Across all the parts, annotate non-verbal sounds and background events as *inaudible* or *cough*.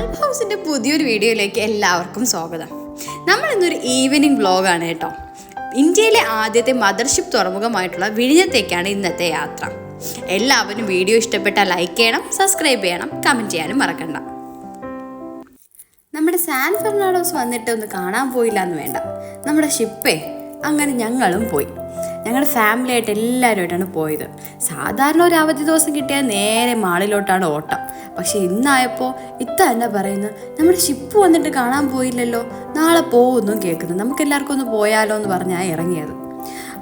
Bulb ഹൗസിന്റെ പുതിയൊരു വീഡിയോയിലേക്ക് എല്ലാവർക്കും സ്വാഗതം. നമ്മൾ ഇന്നൊരു ഈവനിങ് വ്ലോഗാണ് കേട്ടോ. ഇന്ത്യയിലെ ആദ്യത്തെ മദർഷിപ്പ് തുറമുഖമായിട്ടുള്ള വിഴിഞ്ഞത്തേക്കാണ് ഇന്നത്തെ യാത്ര. എല്ലാവരും വീഡിയോ ഇഷ്ടപ്പെട്ടാൽ ലൈക്ക് ചെയ്യണം സബ്സ്ക്രൈബ് ചെയ്യണം കമന്റ് ചെയ്യാനും മറക്കണ്ട. നമ്മുടെ സാൻ ഫെർണാഡോസ് വന്നിട്ട് ഒന്ന് കാണാൻ പോയില്ല എന്ന് വേണ്ട. നമ്മുടെ ഷിപ്പേ അങ്ങനെ ഞങ്ങളും പോയി. ഞങ്ങളുടെ ഫാമിലി ആയിട്ട് എല്ലാവരുമായിട്ടാണ് പോയത്. സാധാരണ ഒരു അവധി ദിവസം കിട്ടിയാൽ നേരെ മാളിലോട്ടാണ് ഓട്ടം. പക്ഷെ ഇന്നായപ്പോൾ ഇത്ത തന്നെ പറയുന്നത് നമ്മുടെ ഷിപ്പ് വന്നിട്ട് കാണാൻ പോയില്ലല്ലോ. നാളെ പോകുമെന്നും കേൾക്കുന്നു. നമുക്ക് എല്ലാവർക്കും ഒന്ന് പോയാലോ എന്ന് പറഞ്ഞാൽ ഇറങ്ങിയത്.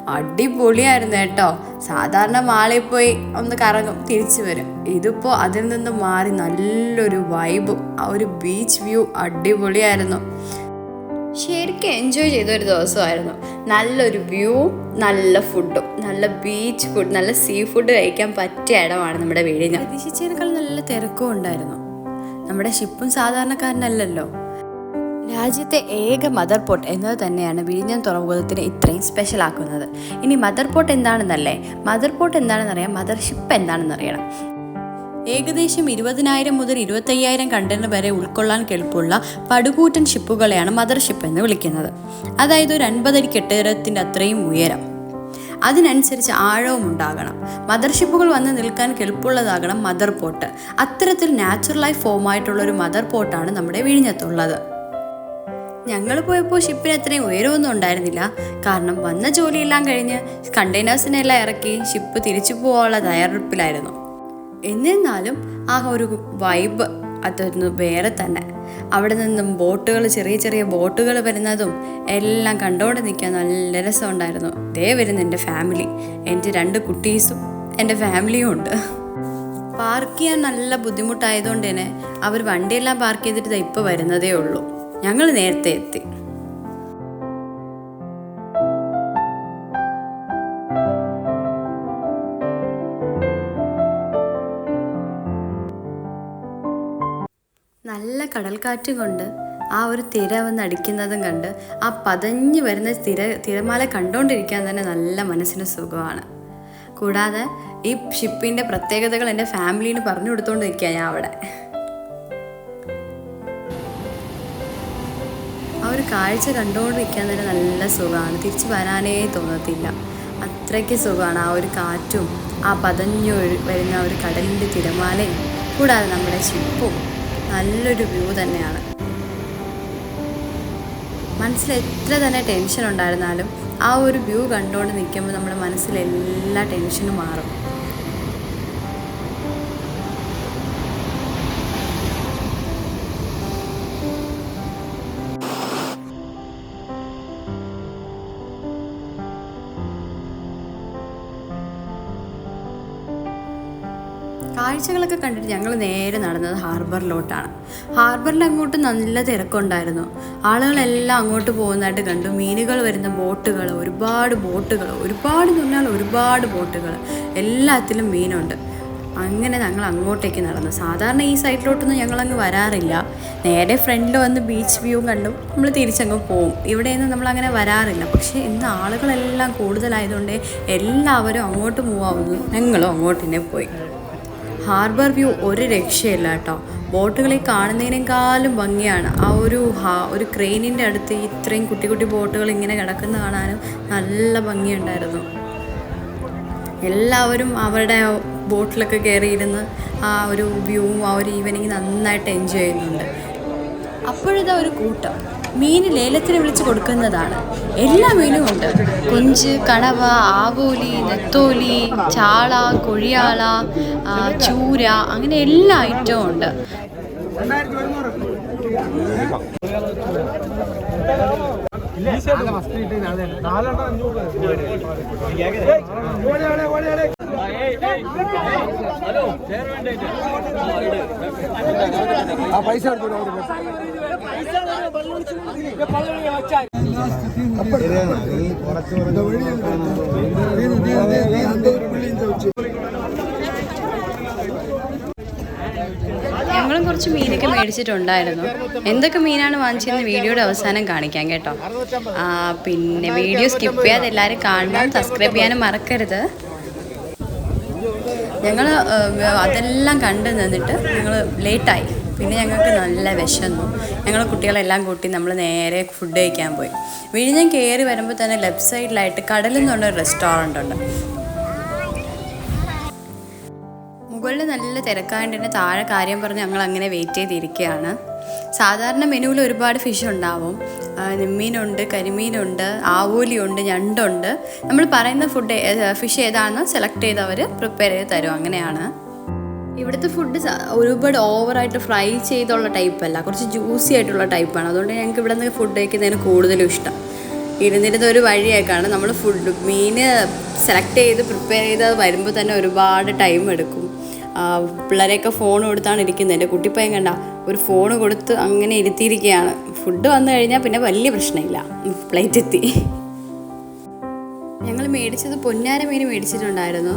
അടിപൊളിയായിരുന്നു കേട്ടോ. സാധാരണ മാളിൽ പോയി ഒന്ന് കറങ്ങും തിരിച്ചു വരും. ഇതിപ്പോൾ അതിൽ നിന്ന് മാറി നല്ലൊരു വൈബും ആ ഒരു ബീച്ച് വ്യൂ അടിപൊളിയായിരുന്നു. ശരിക്കും എൻജോയ് ചെയ്ത ഒരു ദിവസമായിരുന്നു. നല്ലൊരു വ്യൂ നല്ല ഫുഡും നല്ല ബീച്ച് ഫുഡ് നല്ല സീ ഫുഡ് കഴിക്കാൻ പറ്റിയ ഇടമാണ് നമ്മുടെ വീടിന്. പ്രതീക്ഷിച്ചതിനേക്കാൾ നല്ല തിരക്കും ഉണ്ടായിരുന്നു. നമ്മുടെ ഷിപ്പും സാധാരണക്കാരനല്ലല്ലോ. രാജ്യത്തെ ഏക മദർ പോർട്ട് എന്നത് തന്നെയാണ് വിഴിഞ്ഞം തുറമുഖത്തിന് ഇത്രയും സ്പെഷ്യൽ ആക്കുന്നത്. ഇനി മദർ പോർട്ട് എന്താണെന്നല്ലേ? മദർ പോർട്ട് എന്താണെന്നറിയാം മദർഷിപ്പ് എന്താണെന്നറിയണം. ഏകദേശം ഇരുപതിനായിരം മുതൽ ഇരുപത്തയ്യായിരം കണ്ടെയ്നർ വരെ ഉൾക്കൊള്ളാൻ കെൽപ്പുള്ള പടുകൂറ്റൻ ഷിപ്പുകളെയാണ് മദർ ഷിപ്പ് എന്ന് വിളിക്കുന്നത്. അതായത് ഒരു അൻപതടി കെട്ടിടത്തിന്റെ അത്രയും ഉയരം. അതിനനുസരിച്ച് ആഴവും ഉണ്ടാകണം. മദർ ഷിപ്പുകൾ വന്ന് നിൽക്കാൻ കെൽപ്പുള്ളതാകണം മദർ പോട്ട് അത്തരത്തിൽ നാച്ചുറലായി ഫോമായിട്ടുള്ള ഒരു മദർ പോട്ടാണ് നമ്മുടെ വിഴിഞ്ഞത്തുള്ളത്. ഞങ്ങൾ പോയപ്പോൾ ഷിപ്പിന് അത്രയും ഉയരമൊന്നും ഉണ്ടായിരുന്നില്ല. കാരണം വന്ന ജോലിയെല്ലാം കഴിഞ്ഞ് കണ്ടെയ്നേഴ്സിനെല്ലാം ഇറക്കി ഷിപ്പ് തിരിച്ചു പോകാനുള്ള തയ്യാറെടുപ്പിലായിരുന്നു. എന്നിരുന്നാലും ആ ഒരു വൈബ് അതൊന്ന് വേറെ തന്നെ. അവിടെ നിന്നും ബോട്ടുകൾ ചെറിയ ചെറിയ ബോട്ടുകൾ വരുന്നതും എല്ലാം കണ്ടുകൊണ്ട് നിൽക്കാൻ നല്ല രസമുണ്ടായിരുന്നു. ദേ വരുന്ന എന്റെ ഫാമിലി എന്റെ രണ്ട് കുട്ടീസും എന്റെ ഫാമിലിയും ഉണ്ട്. പാർക്ക് ചെയ്യാൻ നല്ല ബുദ്ധിമുട്ടായതുകൊണ്ട് തന്നെ അവർ വണ്ടിയെല്ലാം പാർക്ക് ചെയ്തിട്ട് ഇപ്പോൾ വരുന്നതേ ഉള്ളൂ. ഞങ്ങൾ നേരത്തെ എത്തി. കടൽക്കാറ്റ് കൊണ്ട് ആ ഒരു തിര വന്ന് അടിക്കുന്നതും കണ്ട് ആ പതഞ്ഞു വരുന്ന തിര തിരമാല കണ്ടുകൊണ്ടിരിക്കാൻ തന്നെ നല്ല മനസ്സിന് സുഖമാണ്. കൂടാതെ ഈ ഷിപ്പിന്റെ പ്രത്യേകതകൾ എന്റെ ഫാമിലിന് പറഞ്ഞു കൊടുത്തോണ്ടിരിക്കുക ഞാൻ അവിടെ. ആ ഒരു കാഴ്ച കണ്ടുകൊണ്ടിരിക്കാൻ തന്നെ നല്ല സുഖമാണ്. തിരിച്ചു വരാനേ തോന്നത്തില്ല. അത്രയ്ക്ക് സുഖമാണ് ആ ഒരു കാറ്റും ആ പതഞ്ഞു വരുന്ന ഒരു കടലിന്റെ തിരമാലയും കൂടാതെ നമ്മുടെ ഷിപ്പും. നല്ലൊരു വ്യൂ തന്നെയാണ്. മനസ്സിൽ എത്ര തന്നെ ടെൻഷൻ ഉണ്ടായിരുന്നാലും ആ ഒരു വ്യൂ കണ്ടുകൊണ്ട് നിൽക്കുമ്പോൾ നമ്മുടെ മനസ്സിലെല്ലാ ടെൻഷനും മാറും. കാഴ്ചകളൊക്കെ കണ്ടിട്ട് ഞങ്ങൾ നേരെ നടന്നത് ഹാർബറിലോട്ടാണ്. ഹാർബറിൽ അങ്ങോട്ട് നല്ല തിരക്കുണ്ടായിരുന്നു. ആളുകളെല്ലാം അങ്ങോട്ട് പോകുന്നതായിട്ട് കണ്ടു. മീനുകൾ വരുന്ന ബോട്ടുകൾ ഒരുപാട് ബോട്ടുകൾ ഒരുപാട് എന്ന് ഒരുപാട് ബോട്ടുകൾ. എല്ലാത്തിലും മീനുണ്ട്. അങ്ങനെ ഞങ്ങൾ അങ്ങോട്ടേക്ക് നടന്നു. സാധാരണ ഈ സൈഡിലോട്ടൊന്നും ഞങ്ങളങ്ങ് വരാറില്ല. നേരെ ഫ്രണ്ടിൽ വന്ന് ബീച്ച് വ്യൂ കണ്ടു. നമ്മൾ തിരിച്ചങ്ങ് പോവും. ഇവിടെയൊന്നും നമ്മൾ അങ്ങനെ വരാറില്ല. പക്ഷേ ഇന്ന് ആളുകളെല്ലാം കൂടുതലായതുകൊണ്ട് എല്ലാവരും അങ്ങോട്ട് മൂവ് ആവുന്നു. ഞങ്ങളും അങ്ങോട്ട് തന്നെ പോയി. ഹാർബർ വ്യൂ ഒരു രക്ഷയില്ല കേട്ടോ. ബോട്ടുകളെ കാണുന്നതിനേക്കാളും ഭംഗിയാണ്. ആ ഒരു ഹാ ഒരു ക്രെയിനിന്റെ അടുത്ത് ഇത്രയും കുട്ടി കുട്ടി ബോട്ടുകൾ ഇങ്ങനെ കിടക്കുന്ന കാണാനും നല്ല ഭംഗിയുണ്ടായിരുന്നു. എല്ലാവരും അവരുടെ ബോട്ടിലൊക്കെ കയറിയിരുന്ന് ആ ഒരു വ്യൂവും ആ ഒരു ഈവനിങ് നന്നായിട്ട് എൻജോയ് ചെയ്യുന്നുണ്ട്. അപ്പോഴിതാ ഒരു കൂട്ടം. മീൻ ലേലത്തിന് വിളിച്ച് കൊടുക്കുന്നതാണ്. എല്ലാ മീനും ഉണ്ട്. കൊഞ്ച് കണവ ആവോലി നെത്തോലി ചാള കൊഴിയാള ചൂര അങ്ങനെ എല്ലാ ഐറ്റവും ഉണ്ട്. ആ പൈസ ഞങ്ങളും കുറച്ച് മീനൊക്കെ മേടിച്ചിട്ടുണ്ടായിരുന്നു. എന്തൊക്കെ മീനാണ് വാങ്ങിച്ചതെന്ന് വീഡിയോയുടെ അവസാനം കാണിക്കാം കേട്ടോ. പിന്നെ വീഡിയോ സ്കിപ്പ് ചെയ്യാതെ എല്ലാവരും കാണണം സബ്സ്ക്രൈബ് ചെയ്യാനും മറക്കരുത്. ഞങ്ങൾ അതെല്ലാം കണ്ടു നിന്നിട്ട് ഞങ്ങൾ ലേറ്റായി പിന്നെ ഞങ്ങൾക്ക് നല്ല വിശന്നു. ഞങ്ങൾ കുട്ടികളെല്ലാം കൂട്ടി നമ്മൾ നേരെ ഫുഡ് കഴിക്കാൻ പോയി. വിഴിഞ്ഞം കയറി വരുമ്പോൾ തന്നെ ലെഫ്റ്റ് സൈഡിലായിട്ട് കടലിൽ നിന്നുള്ള റെസ്റ്റോറന്റ് ഉണ്ട്. മുകളിൽ നല്ല തിരക്കായതിന്റെ താഴെ കാര്യം പറഞ്ഞ് ഞങ്ങൾ അങ്ങനെ വെയിറ്റ് ചെയ്തിരിക്കുകയാണ്. സാധാരണ മെനുവിൽ ഒരുപാട് ഫിഷ് ഉണ്ടാവും. നെമ്മീനുണ്ട് കരിമീനുണ്ട് ആവൂലിയുണ്ട് ഞണ്ടുണ്ട്. നമ്മൾ പറയുന്ന ഫുഡ് ഫിഷ് ഏതാണെന്ന് സെലക്ട് ചെയ്ത് അവർ പ്രിപ്പയർ ചെയ്ത് തരും. അങ്ങനെയാണ്. ഇവിടുത്തെ ഫുഡ് ഒരുപാട് ഓവറായിട്ട് ഫ്രൈ ചെയ്തുള്ള ടൈപ്പ് അല്ല. കുറച്ച് ജ്യൂസി ആയിട്ടുള്ള ടൈപ്പാണ് അതുകൊണ്ട് ഞങ്ങൾക്ക് ഇവിടെ നിന്ന് ഫുഡ് കഴിക്കുന്നതിന് കൂടുതലും ഇഷ്ടം. ഇരുന്നിരുന്ന ഒരു വഴിയൊക്കെയാണ് നമ്മൾ ഫുഡ് മീൻ സെലക്ട് ചെയ്ത് പ്രിപ്പയർ ചെയ്ത് അത് വരുമ്പോൾ തന്നെ ഒരുപാട് ടൈം എടുക്കും. പിള്ളേരെയൊക്കെ ഫോൺ കൊടുത്താണ് ഇരിക്കുന്നത്. എന്റെ കുട്ടിപ്പയ്യൻ കണ്ട ഒരു ഫോൺ കൊടുത്ത് അങ്ങനെ ഇരുത്തിയിരിക്കുകയാണ്. ഫുഡ് വന്നു കഴിഞ്ഞാൽ പിന്നെ വലിയ പ്രശ്നമില്ല. പ്ലേറ്റ് എത്തി. ഞങ്ങൾ മേടിച്ചത് പൊന്നാര മീൻ മേടിച്ചിട്ടുണ്ടായിരുന്നു.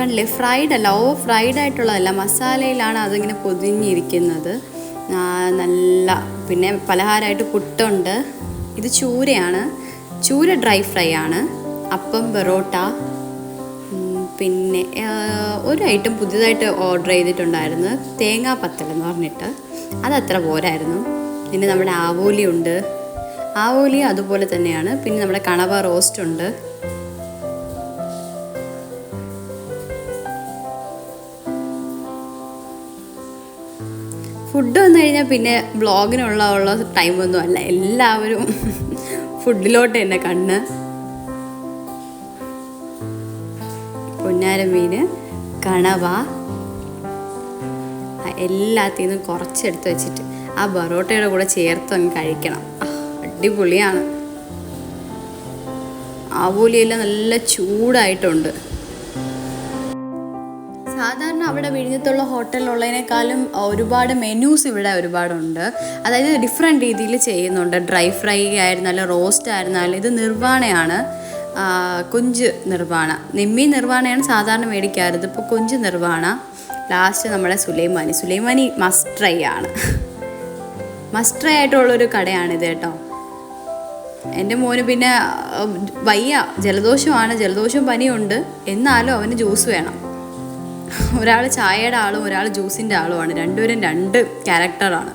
കണ്ടില്ലേ? ഫ്രൈഡ് അല്ല. ഓ ഫ്രൈഡ് ആയിട്ടുള്ളതല്ല. മസാലയിലാണ് അതിങ്ങനെ പൊതിഞ്ഞിരിക്കുന്നത്. നല്ല പിന്നെ പലഹാരമായിട്ട് പുട്ടുണ്ട്. ഇത് ചൂരയാണ്. ചൂര ഡ്രൈ ഫ്രൈ ആണ്. അപ്പം ബെറോട്ട പിന്നെ ഒരു ഐറ്റം പുതിയതായിട്ട് ഓർഡർ ചെയ്തിട്ടുണ്ടായിരുന്നു തേങ്ങാ പത്തൽ എന്ന് പറഞ്ഞിട്ട്. അതത്ര പോരായിരുന്നു. പിന്നെ നമ്മുടെ ആവോലി ഉണ്ട്. ആവോലി അതുപോലെ തന്നെയാണ്. പിന്നെ നമ്മുടെ കണവ റോസ്റ്റ് ഉണ്ട്. ഫുഡ് വന്നു കഴിഞ്ഞാൽ പിന്നെ ബ്ലോഗിനുള്ള ഉള്ള ടൈമൊന്നും അല്ല. എല്ലാവരും *laughs* ഫുഡിലോട്ട് തന്നെ കണ്ണ്. പൊന്നാരമീൻ കണവ ആ, എല്ലാത്തിൽ നിന്നും കുറച്ചെടുത്ത് വെച്ചിട്ട് ആ ബറോട്ടയുടെ കൂടെ ചേർത്ത് അങ്ങ് കഴിക്കണം. അടിപൊളിയാണ്. ആവൂലിയെല്ലാം നല്ല ചൂടായിട്ടുണ്ട്. സാധാരണ അവിടെ വിഴിഞ്ഞത്തുള്ള ഹോട്ടലുള്ളതിനേക്കാളും ഒരുപാട് മെനൂസ് ഇവിടെ ഒരുപാടുണ്ട്. അതായത് ഡിഫറെന്റ് രീതിയിൽ ചെയ്യുന്നുണ്ട്. ഡ്രൈ ഫ്രൈ ആയിരുന്നാലും റോസ്റ്റ് ആയിരുന്നാലും ഇത് നിർവാണയാണ്. കൊഞ്ച് നിർവാണ. നിമ്മി നിർവാണയാണ് സാധാരണ മേടിക്കാറ് ഇതിപ്പോൾ കുഞ്ച് നിർവാണ. ലാസ്റ്റ് നമ്മുടെ സുലൈമാനി. സുലൈമാനി മസ്റ്റ് ആണ്. മസ്റ്റ് ട്രൈ ആയിട്ടുള്ളൊരു കടയാണിത് കേട്ടോ. എന്റെ മോന് പിന്നെ വയ്യ. ജലദോഷമാണ്. ജലദോഷം പനിയുണ്ട്. എന്നാലും അവന് ജ്യൂസ് വേണം. ഒരാൾ ചായയുടെ ആളും ഒരാൾ ജ്യൂസിന്റെ ആളുമാണ്. രണ്ടുപേരും രണ്ട് ക്യാരക്ടറാണ്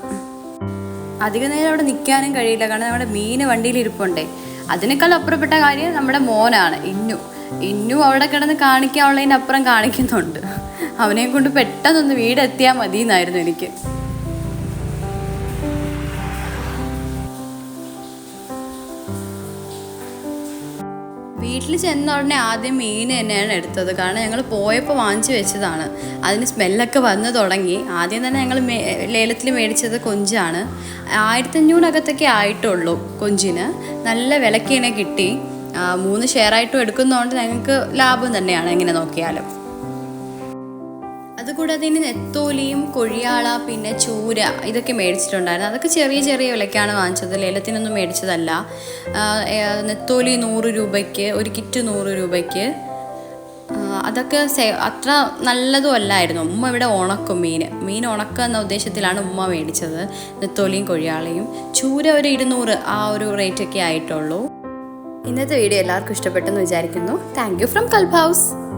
അധിക നേരം അവിടെ നിൽക്കാനും കഴിയില്ല. കാരണം നമ്മുടെ മീൻ വണ്ടിയിൽ ഇരിപ്പുണ്ടേ. അതിനേക്കാൾ അപ്പുറപ്പെട്ട കാര്യം നമ്മുടെ മോനാണ് ഇന്നു. ഇന്നു അവിടെ കിടന്ന് കാണിക്കാനുള്ളതിന്റെ അപ്പുറം കാണിക്കുന്നുണ്ട്. അവനെ കൊണ്ട് പെട്ടെന്നൊന്ന് വീടെത്തിയാൽ മതി എന്നായിരുന്നു എനിക്ക്. വീട്ടിൽ ചെന്ന ഉടനെ ആദ്യം മീൻ തന്നെയാണ് എടുത്തത്. കാരണം ഞങ്ങൾ പോയപ്പോൾ വാങ്ങിച്ചു വെച്ചതാണ്. അതിന് സ്മെല്ലൊക്കെ വന്ന് തുടങ്ങി. ആദ്യം തന്നെ ഞങ്ങൾ ലേലത്തിൽ മേടിച്ചത് കൊഞ്ചാണ്. ആയിരത്തഞ്ഞൂറിനകത്തൊക്കെ ആയിട്ടുള്ളൂ കൊഞ്ചിന്. നല്ല വിലക്കിനെ കിട്ടി. മൂന്ന് ഷെയറായിട്ടും എടുക്കുന്നതുകൊണ്ട് ഞങ്ങൾക്ക് ലാഭം തന്നെയാണ് എങ്ങനെ നോക്കിയാലും. അതുകൂടാതെ ഇനി നെത്തോലിയും കൊഴിയാള പിന്നെ ചൂര ഇതൊക്കെ മേടിച്ചിട്ടുണ്ടായിരുന്നു. അതൊക്കെ ചെറിയ ചെറിയ വിലയ്ക്കാണ് വാങ്ങിച്ചത്. ലേലത്തിനൊന്നും മേടിച്ചതല്ല. നെത്തോലി നൂറ് രൂപയ്ക്ക് ഒരു കിറ്റ് നൂറ് രൂപയ്ക്ക്. അതൊക്കെ സേ- അത്ര നല്ലതും അല്ലായിരുന്നു. ഉമ്മ ഇവിടെ ഉണക്കും മീൻ. മീൻ ഉണക്കുക എന്ന ഉദ്ദേശത്തിലാണ് ഉമ്മ മേടിച്ചത്. നെത്തോലിയും കൊഴിയാളയും. ചൂര ഒരു ഇരുന്നൂറ് ആ ഒരു റേറ്റൊക്കെ ആയിട്ടുള്ളൂ. ഇന്നത്തെ വീഡിയോ എല്ലാവർക്കും ഇഷ്ടപ്പെട്ടെന്ന് വിചാരിക്കുന്നു. Thank you from Kalb house